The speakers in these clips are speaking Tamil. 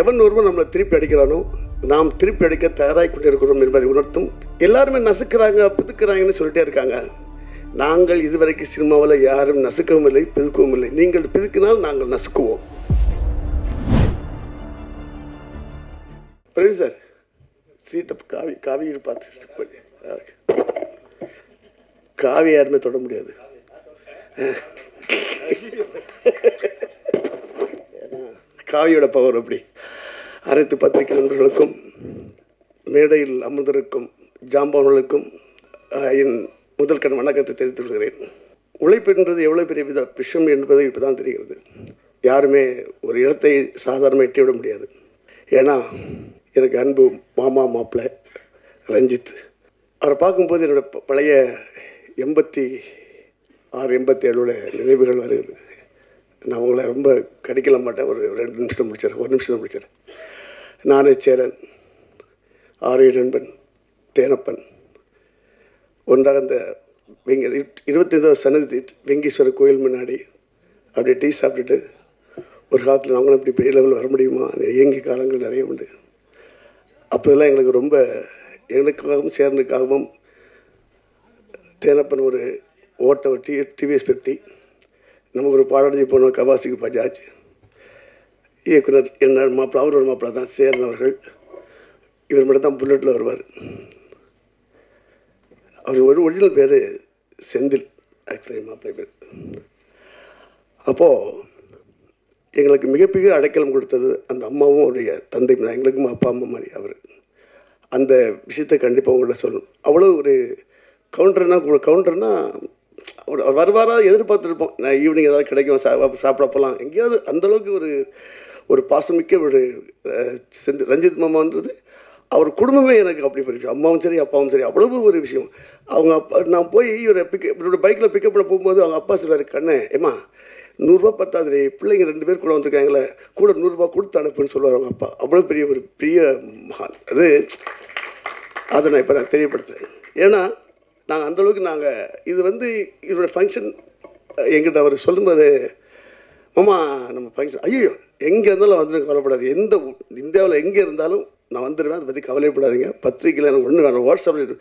எவன் ஒருவன் நம்மளை திருப்பி அடிக்கிறானோ நாம் திருப்பி அடிக்க தயாராகி கொண்டிருக்கிறோம் என்பதை உணர்த்தும். எல்லாருமே நசுக்கிறாங்க புதுக்கிறாங்கன்னு சொல்லிட்டே இருக்காங்க. நாங்கள் இதுவரைக்கும் சினிமாவில் யாரும் நசுக்கவும் இல்லை பிதுக்கவும் இல்லை. நீங்கள் பிதுக்கினால் நாங்கள் நசுக்குவோம். பிரவீன் சார் சீட்டை காவி காவி பார்த்து. காவி யாருமே தொட முடியாது. காவியோட பவர் அப்படி. அனைத்து பத்திரிகை நண்பர்களுக்கும் மேடையில் அமர்ந்திருக்கும் ஜாம்பவர்களுக்கும் என் முதல் கண் வணக்கத்தை தெரிவித்துக் கொள்கிறேன். உழைப்பு என்பது எவ்வளோ பெரிய வித விஷயம் என்பது இப்போ தான் தெரிகிறது. யாருமே ஒரு இடத்தை சாதாரணமாக எட்டிவிட முடியாது. ஏன்னா எனக்கு அன்பு மாமா மாப்பிள்ளை ரஞ்சித். அவரை பார்க்கும்போது என்னோட ப- பழைய எண்பத்தி ஆறு எண்பத்தி ஏழோட நினைவுகள் வருகிறது. நான் உங்களை ரொம்ப கடிக்கல மாட்டேன். ஒரு ரெண்டு நிமிஷம் முடிச்சிடறேன். ஒரு நிமிஷம் முடிச்சிடறேன். நானே ஆரிய நண்பன் தேனப்பன். ஒன்றாக இந்த வெங்க இருபத்தைந்தாவது சன்னதி வெங்கீஸ்வரர் கோயில் முன்னாடி அப்படியே டீ சாப்பிட்டுட்டு ஒரு காலத்தில் அவங்களும் இப்படி பெரிய லெவலில் வர முடியுமா? இயங்கிய காலங்கள் நிறைய உண்டு. அப்போதெல்லாம் எங்களுக்கு ரொம்ப எனக்காகவும் சேர்ந்துக்காகவும் தேனப்பன் ஒரு ஓட்ட டி டிவிஎஸ் ஃபிஃப்டி நமக்கு ஒரு பாடஞ்சி போனோம் கவாசிக்கு பஜாஜ். இயக்குனர் என்ன மாப்பிள்ள அவர் ஒரு மாப்பிள்ள தான் சேரன் அவர்கள். இவர் மட்டும் தான் புல்லட்டில் வருவார். அவர் ஒரு ஒரிஜினல் பேர் செந்தில் ஆக்சுவலி மாப்பிள்ளை பேர். அப்போது எங்களுக்கு மிகப்பெரிய அடைக்கலம் கொடுத்தது அந்த அம்மாவும் அவருடைய தந்தை எங்களுக்கும் அப்பா அம்மா மாதிரி அவர். அந்த விஷயத்தை கண்டிப்பாக உங்கள்ட்ட சொல்லணும். அவ்வளோ ஒரு கவுண்டர்னா கவுண்டர்னா அவர் அவர் எதிர்பார்த்துருப்போம் நான் ஈவினிங் ஏதாவது கிடைக்கும் சா சாப்பிட போகலாம் எங்கேயாவது அந்தளவுக்கு ஒரு ஒரு பாசமிக்க ஒரு அஹ், செந்து ரஞ்சித் மாமான்றது அவர் குடும்பமே எனக்கு அப்படி போயிடுச்சு அம்மாவும் சரி அப்பாவும் சரி அவ்வளவு ஒரு விஷயம். அவங்க அப்பா நான் போய் இவரை பிக்கப் இவரோட பைக்கில் பிக்கப் பண்ண போகும்போது அவங்க அப்பா சொல்லுவார் கண்ணே ஏம்மா நூறுரூவா பத்தாது பிள்ளைங்க ரெண்டு பேர் கூட வந்திருக்காங்களே கூட நூறுரூவா கொடுத்து அனுப்புன்னு சொல்லுவார் அவங்க அப்பா. அவ்வளோ பெரிய ஒரு பெரிய மகான். அது அதை நான் இப்போ நான் தெரியப்படுத்துகிறேன் ஏன்னா நாங்கள் அந்தளவுக்கு நாங்கள் இது வந்து இதோட ஃபங்க்ஷன் எங்கிட்ட அவர் சொல்லும்போது ஆமாம் நம்ம ஃபங்க்ஷன் ஐயோ எங்கே இருந்தாலும் வந்துடும் கவலைப்படாது. எந்த இந்தியாவில் எங்கே இருந்தாலும் நான் வந்துடுவேன் அதை பற்றி கவலைப்படாதீங்க. பத்திரிக்கையில் எனக்கு ஒன்று வேணும் வாட்ஸ்அப்பில்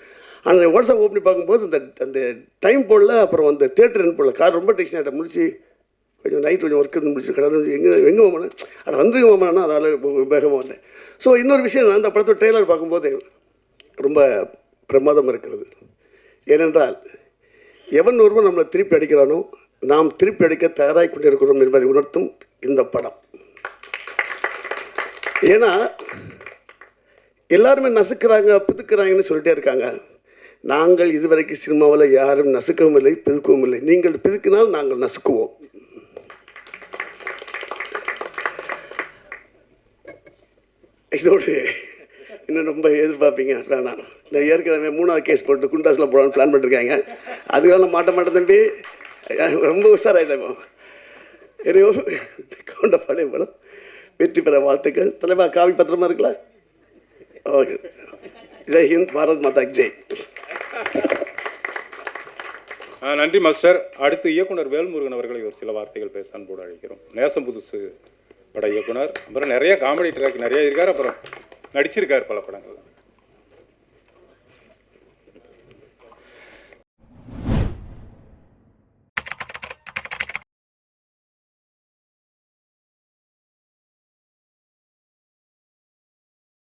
ஆனால் வாட்ஸ்அப் ஓப்பன் பார்க்கும்போது அந்த அந்த டைம் போடல. அப்புறம் அந்த தேட்டர் போடல. கார் ரொம்ப டென்ஷன் ஆகிட்ட முடிச்சு கொஞ்சம் நைட் கொஞ்சம் ஒர்க் இருந்து முடிச்சு கடை எங்கே எங்கே மாமாண்ணே அட வந்துருங்க மாமனா அதனால் வேகமாக இல்லை. ஸோ இன்னொரு விஷயம் நான் அந்த படத்தோட ட்ரெய்லர் பார்க்கும்போது ரொம்ப பிரமாதம் இருக்கிறது. ஏனென்றால் எவன் ஒருவன் நம்மளை திருப்பி அடிக்கிறானோ நாம் திருப்பி அடிக்க தயாராகி கொண்டிருக்கிறோம் என்பதை உணர்த்தும் இந்த படம். ஏன்னா எல்லாருமே நசுக்கிறாங்க புதுக்கிறாங்கன்னு சொல்லிட்டே இருக்காங்க. நாங்கள் இதுவரைக்கும் சினிமாவில் யாரும் நசுக்கவும் இல்லை பிதுக்கவும் இல்லை. நீங்கள் பிதுக்கினால் நாங்கள் நசுக்குவோம். இதோடு இன்னும் ரொம்ப எதிர்பார்ப்பீங்க வேணாம். நான் ஏற்கனவே மூணாவது கேஸ் போட்டு குண்டாஸில் போடலான்னு பிளான் பண்ணிருக்காங்க. அதுக்காக மாட்ட மாட்டேன் தம்பி. ரொம்ப உஷாராயிட்டேன் எரியோ கவுண்ட பழைய படம். வெற்றி பெற வாழ்த்துக்கள். தலைவா காவி பத்திரமா இருக்கலாம் ஓகே. ஜெய் ஹிந்த் பாரத் மாதா ஜெய். நன்றி மாஸ்டர். அடுத்து இயக்குனர் வேல்முருகன் அவர்களை ஒரு சில வார்த்தைகள் பேச அன்போடு அழைக்கிறோம். நேசம் புதுசு பட இயக்குனர். அப்புறம் நிறைய காமெடி ட்ராக் நிறைய இருக்கார். அப்புறம் நடிச்சிருக்கார் பல படங்கள்.